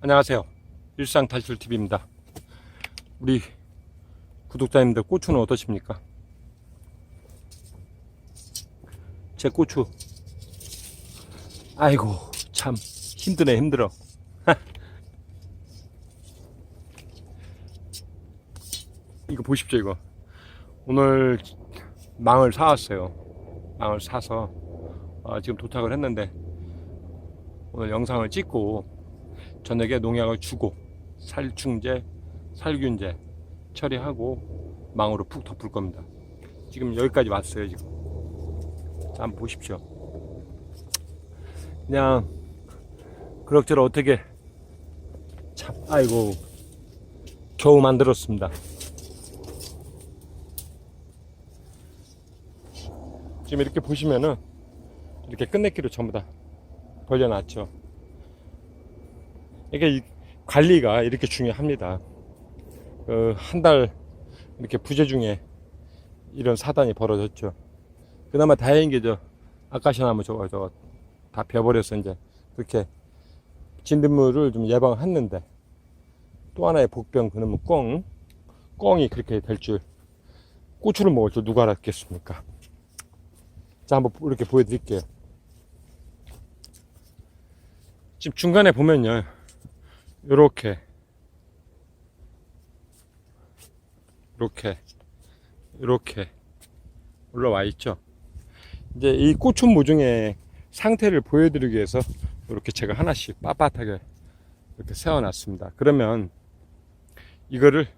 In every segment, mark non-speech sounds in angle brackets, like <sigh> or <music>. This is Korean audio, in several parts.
안녕하세요. 일상탈출TV입니다. 우리 구독자님들 고추는 어떠십니까? 제 고추. 아이고, 참, 힘드네, 힘들어. <laughs> 이거 보십시오, 이거. 오늘 망을 사왔어요. 망을 사서, 아, 지금 도착을 했는데, 오늘 영상을 찍고, 저녁에 농약을 주고 살충제, 살균제 처리하고 망으로 푹 덮을 겁니다. 지금 여기까지 왔어요. 지금. 자, 한번 보십시오. 그냥 그럭저럭 어떻게 참 아이고 겨우 만들었습니다. 지금 이렇게 보시면은 이렇게 끝내기로 전부 다 벌려놨죠. 이게 이 관리가 이렇게 중요합니다. 그한달 이렇게 부재 중에 이런 사단이 벌어졌죠. 그나마 다행인 게 저 아카시아 나무 저거 저거 다 벼버려서 이제 그렇게 진딧물을 좀 예방했는데 또 하나의 복병 그놈은 꿩 꿩이 그렇게 될 줄 고추를 먹을 줄 누가 알았겠습니까? 자 한번 이렇게 보여드릴게요. 지금 중간에 보면요. 요렇게 이렇게 이렇게 올라와 있죠. 이제 이 고추 모종의 상태를 보여드리기 위해서 이렇게 제가 하나씩 빳빳하게 이렇게 세워놨습니다. 그러면 이거를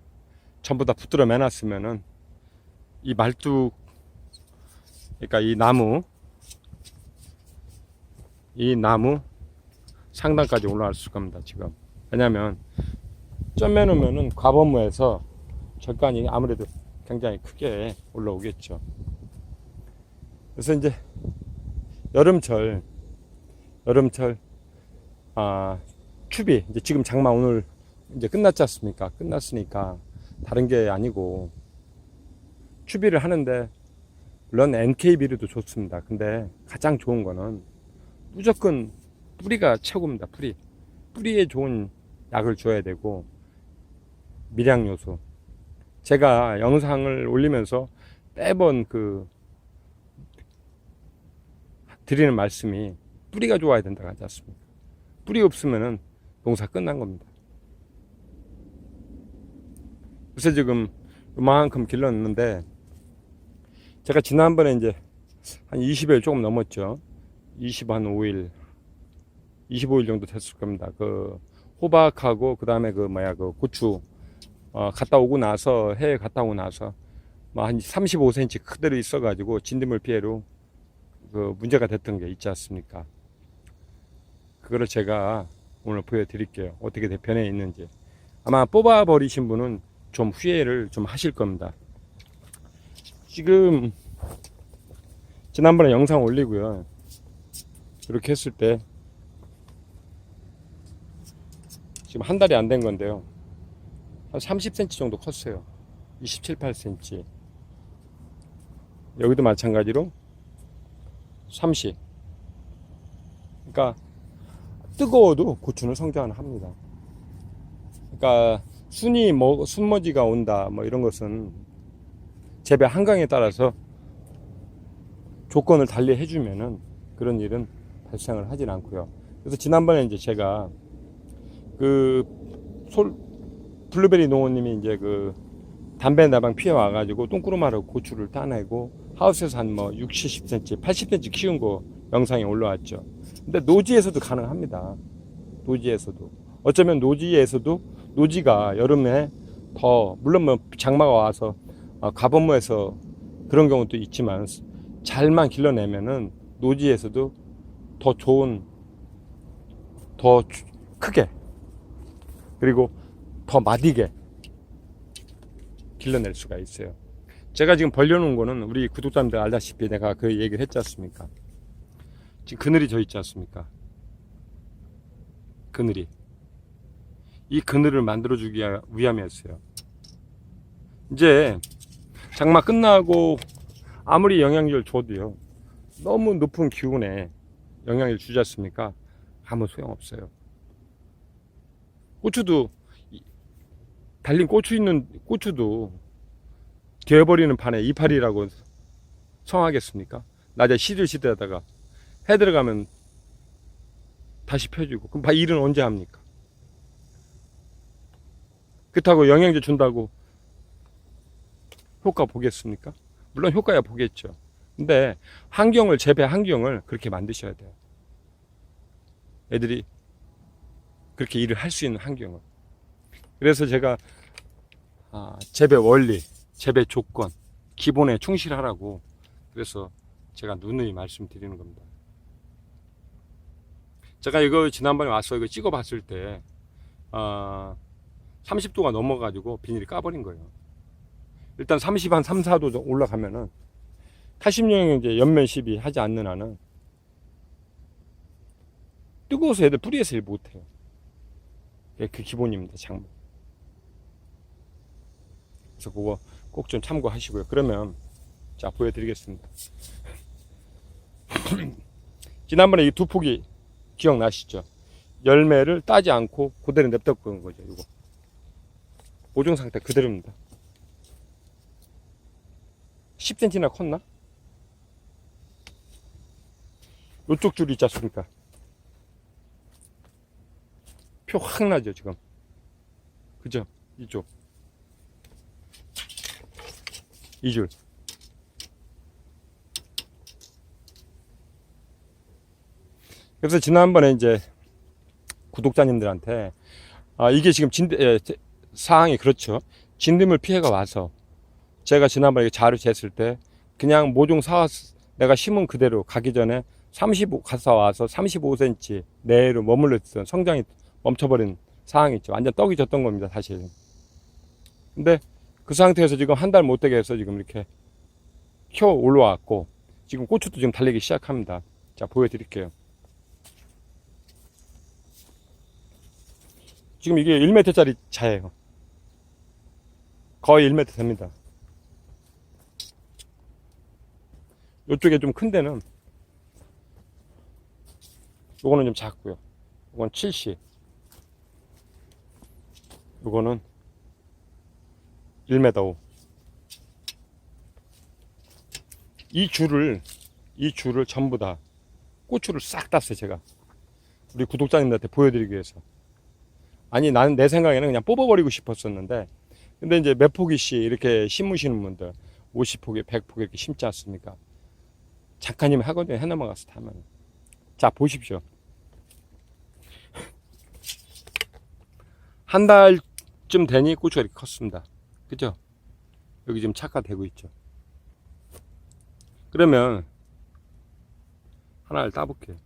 전부 다 붙들어 매놨으면은 이 말뚝 그러니까 이 나무 이 나무 상단까지 올라갈 수 겁니다. 지금 왜냐면 점 해놓으면은 과범무에서 절간이 아무래도 굉장히 크게 올라오겠죠. 그래서 이제 여름철 여름철 아 추비 이제 지금 장마 오늘 이제 끝났지 않습니까? 끝났으니까 다른 게 아니고 추비를 하는데 물론 NK비료도 좋습니다. 근데 가장 좋은 거는 무조건 뿌리가 최고입니다. 뿌리 뿌리에 좋은 약을 줘야 되고 미량 요소. 제가 영상을 올리면서 매번 그 드리는 말씀이 뿌리가 좋아야 된다고 하지 않습니까? 뿌리 없으면은 농사 끝난 겁니다. 그래서 지금 이만큼 길렀는데 제가 지난번에 이제 한 20일 조금 넘었죠. 20 한 5일 25일 정도 됐을 겁니다. 그 호박하고 그 다음에 그 뭐야 그 고추 어, 갔다 오고 나서 해외 갔다 오고 나서 뭐한 35cm 그대로 있어가지고 진드물 피해로 그 문제가 됐던 게 있지 않습니까? 그거를 제가 오늘 보여드릴게요. 어떻게 변해 있는지 아마 뽑아 버리신 분은 좀 후회를 좀 하실 겁니다. 지금 지난번에 영상 올리고요. 이렇게 했을 때 지금 한 달이 안 된 건데요. 한 30cm 정도 컸어요. 27, 8cm. 여기도 마찬가지로 30. 그러니까 뜨거워도 고추는 성장을 합니다. 그러니까 순이 뭐 순머지가 온다 뭐 이런 것은 재배 한강에 따라서 조건을 달리 해주면은 그런 일은 발생을 하진 않고요. 그래서 지난번에 이제 제가 그 솔, 블루베리 농원님이 이제 그 담배 나방 피해 와가지고 똥구르마로 고추를 따내고 하우스에서 한 뭐 60, 70cm, 80cm 키운 거 영상이 올라왔죠. 근데 노지에서도 가능합니다. 노지에서도. 어쩌면 노지에서도 노지가 여름에 더, 물론 뭐 장마가 와서 어, 가범무에서 그런 경우도 있지만 잘만 길러내면은 노지에서도 더 좋은, 더 크게 그리고 더 마디게 길러낼 수가 있어요. 제가 지금 벌려놓은 거는 우리 구독자님들 알다시피 내가 그 얘기를 했지 않습니까? 지금 그늘이 져 있지 않습니까? 그늘이. 이 그늘을 만들어주기 위함이었어요. 이제 장마 끝나고 아무리 영양제를 줘도요. 너무 높은 기온에 영양제를 주지 않습니까? 아무 소용없어요. 고추도 이- 달린 고추 있는 고추도 되어버리는 판에 이파리라고 성하겠습니까? 낮에 시들시들하다가 해 들어가면 다시 펴주고 그럼 봐, 일은 언제 합니까? 그렇다고 영양제 준다고 효과 보겠습니까? 물론 효과야 보겠죠. 근데 환경을 재배 환경을 그렇게 만드셔야 돼요. 애들이 그렇게 일을 할 수 있는 환경을. 그래서 제가 아, 재배 원리, 재배 조건, 기본에 충실하라고 그래서 제가 누누이 말씀드리는 겁니다. 제가 이거 지난번에 와서 이거 찍어봤을 때 아, 30도가 넘어가지고 비닐이 까버린 거예요. 일단 30, 한 3, 4도 올라가면은 80영양제 연면 시비 하지 않는 한은 뜨거워서 애들 뿌리에서 일 못해요. 그게 그 기본입니다, 작물. 그래서 그거 꼭 좀 참고하시고요. 그러면 자 보여드리겠습니다. <clears throat> 지난번에 이 두 폭이 기억나시죠? 열매를 따지 않고 그대로 냅뒀던 거죠. 이거 보존 상태 그대로입니다. 10cm나 컸나? 이쪽 줄이 있지 않습니까? 표 확 나죠, 지금. 그죠? 이쪽. 이 줄. 그래서 지난번에 이제 구독자님들한테 아, 이게 지금 진, 예, 제- 상황이 그렇죠. 진드물 피해가 와서 제가 지난번에 자료 쟀을 때 그냥 모종 사 내가 심은 그대로 가기 전에 35 가서 와서 35cm 내로 머물러 있던 성장이 멈춰버린 상황이 있죠. 완전 떡이 졌던 겁니다, 사실. 근데 그 상태에서 지금 한 달 못 되게 해서 지금 이렇게 켜 올라왔고 지금 고추도 지금 달리기 시작합니다. 자, 보여드릴게요. 지금 이게 1m짜리 자예요. 거의 1m 됩니다. 이쪽에 좀 큰 데는 요거는 좀 작고요. 요건 70. 요거는 1m 5. 이 줄을 이 줄을 전부 다 고추를 싹 땄어요, 제가. 우리 구독자님들한테 보여드리기 위해서. 아니, 나는 내 생각에는 그냥 뽑아버리고 싶었었는데, 근데 이제 몇 포기씩 이렇게 심으시는 분들, 50포기, 100포기 이렇게 심지 않습니까? 작가님이 하거든요, 해 넘어가서 타면. 자, 보십시오. 한 달 쯤 되니 고추가 이렇게 컸습니다. 그죠? 여기 지금 착화되고 있죠. 그러면, 하나를 따볼게요.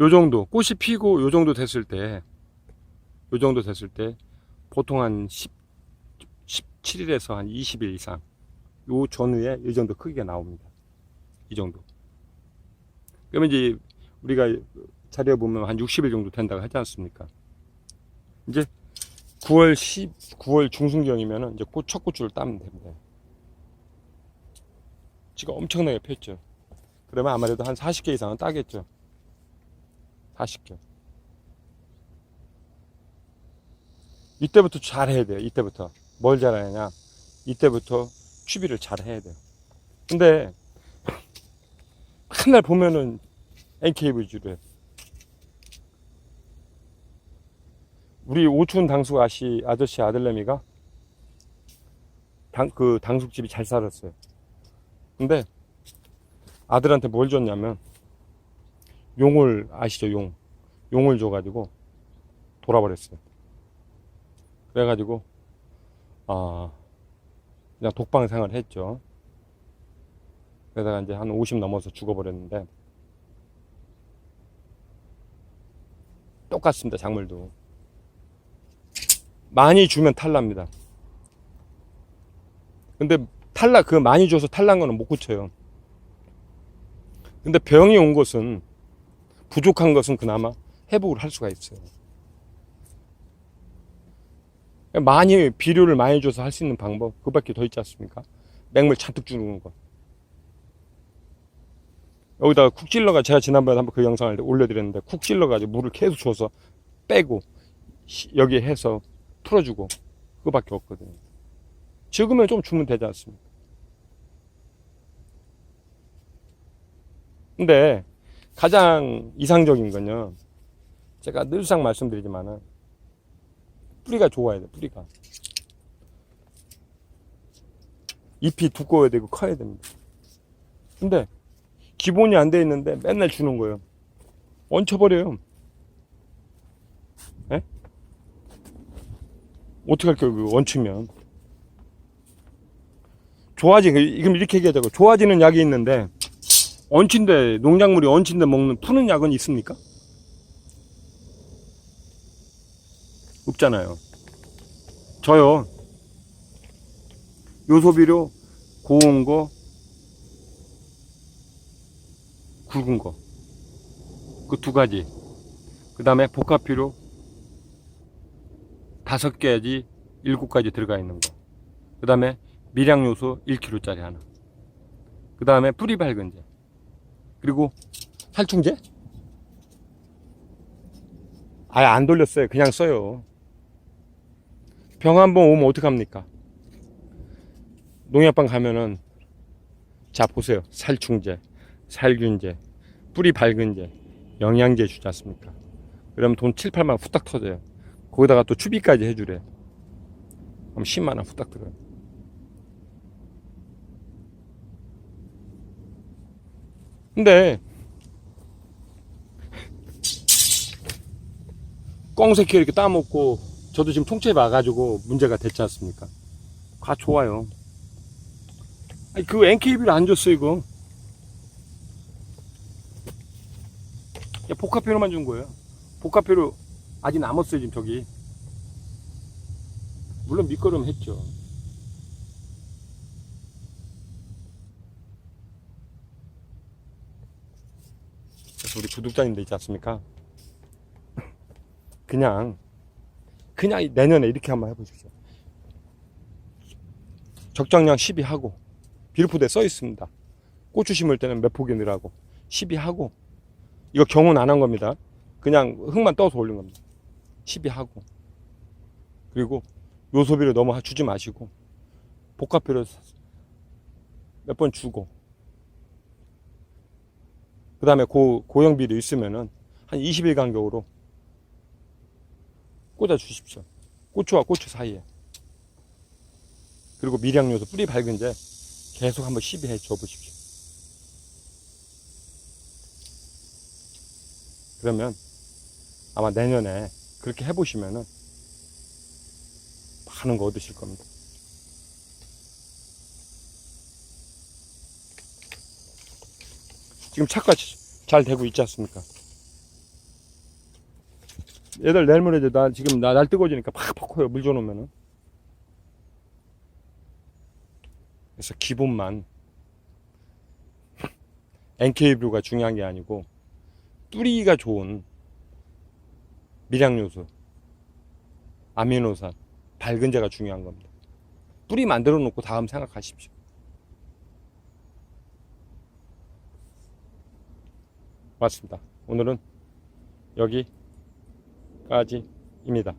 요 정도 꽃이 피고 요 정도 됐을 때 요 정도 됐을 때 보통 한 10, 17일에서 한 20일 이상 요 전후에 이 정도 크기가 나옵니다. 이 정도. 그러면 이제 우리가 자료에 보면 한 60일 정도 된다고 하지 않습니까? 이제 9월 10, 9월 중순경이면은 이제 꽃, 첫 고추를 따면 됩니다. 지가 엄청나게 폈죠. 그러면 아무래도 한 40개 이상은 따겠죠. 40개. 이때부터 잘 해야 돼요. 이때부터. 뭘 잘하냐. 이때부터 추비를 잘 해야 돼요. 근데, <laughs> 한날 보면은 NK 위주로 해. 우리 오춘 당숙 아씨, 아저씨 아들내미가 당, 그 당숙집이 잘 살았어요. 근데 아들한테 뭘 줬냐면 용을 아시죠 용 용을 줘가지고 돌아버렸어요 그래가지고 아 그냥 독방 생활을 했죠 그러다가 이제 한 50 넘어서 죽어버렸는데 똑같습니다 작물도 많이 주면 탈납니다 근데 탈락 그 많이 줘서 탈난 거는 못 고쳐요 근데 병이 온 것은 부족한 것은 그나마 회복을 할 수가 있어요. 많이 비료를 많이 줘서 할 수 있는 방법 그 밖에 더 있지 않습니까? 맹물 잔뜩 주는 거. 여기다가 쿡 찔러가 제가 지난번에 한번 그 영상을 올려드렸는데 쿡 찔러가지고 물을 계속 줘서 빼고 시- 여기 해서 풀어주고 그거밖에 없거든요. 적으면 좀 주면 되지 않습니까? 근데 가장 이상적인 건요. 제가 늘상 말씀드리지만은 뿌리가 좋아야 돼. 뿌리가 잎이 두꺼워야 되고 커야 됩니다. 근데 기본이 안 돼 있는데 맨날 주는 거예요. 얹혀버려요. 예? 어떻게 할게요, 그 얹히면. 좋아지, 그럼 이렇게 얘기하자고. 좋아지는 약이 있는데, 얹힌데, 농작물이 얹힌데 먹는 푸는 약은 있습니까? 없잖아요. 저요, 요소비료, 고운 거, 굵은 거. 그 두 가지. 그 다음에 복합비료 다섯 개지 일곱 가지 들어가 있는 거. 그 다음에 미량 요소 1kg짜리 하나. 그 다음에 뿌리 밝은제. 그리고 살충제? 아예 안 돌렸어요. 그냥 써요. 병 한 번 오면 어떡합니까? 농약방 가면은 자 보세요. 살충제, 살균제, 뿌리 밝은제, 영양제 주지 않습니까? 그러면 돈 7, 8만 원 후딱 터져요. 거기다가 또 추비까지 해주래. 그럼 10만 원 후딱 들어요. 근데 꽁새끼 이렇게 따먹고 저도 지금 통째에 와가지고 문제가 됐지 않습니까? 가 좋아요. 아니 그 NKB를 안 줬어 이거. 복합표로만 준 거예요. 복합표로 아직 남았어요 지금 저기. 물론 밑거름 했죠. 우리 구독자님들 있지 않습니까? 그냥 그냥 내년에 이렇게 한번 해보십시오. 적정량 12 하고 비료포대에 써 있습니다. 고추 심을 때는 몇 포기 넣으라고 12 하고 이거 경운 안 한 겁니다. 그냥 흙만 떠서 올린 겁니다. 12 하고 그리고 요소비를 너무 주지 마시고 복합비료 몇번 주고 그 다음에 고, 고형비료 있으면은 한 20일 간격으로 꽂아 주십시오. 고추와 고추 사이에. 그리고 미량요소 뿌리 밝은제 계속 한번 시비해 줘 보십시오. 그러면 아마 내년에 그렇게 해보시면은 많은 거 얻으실 겁니다. 지금 차가 잘 되고 있지 않습니까? 얘들 내일 모레 이제 나 지금 나, 날 뜨거워지니까 팍팍 커요 물 줘놓으면은 그래서 기본만 <laughs> NK뷰가 중요한 게 아니고 뿌리가 좋은 미량요소 아미노산 밝은제가 중요한 겁니다. 뿌리 만들어 놓고 다음 생각하십시오. 맞습니다. 오늘은 여기까지입니다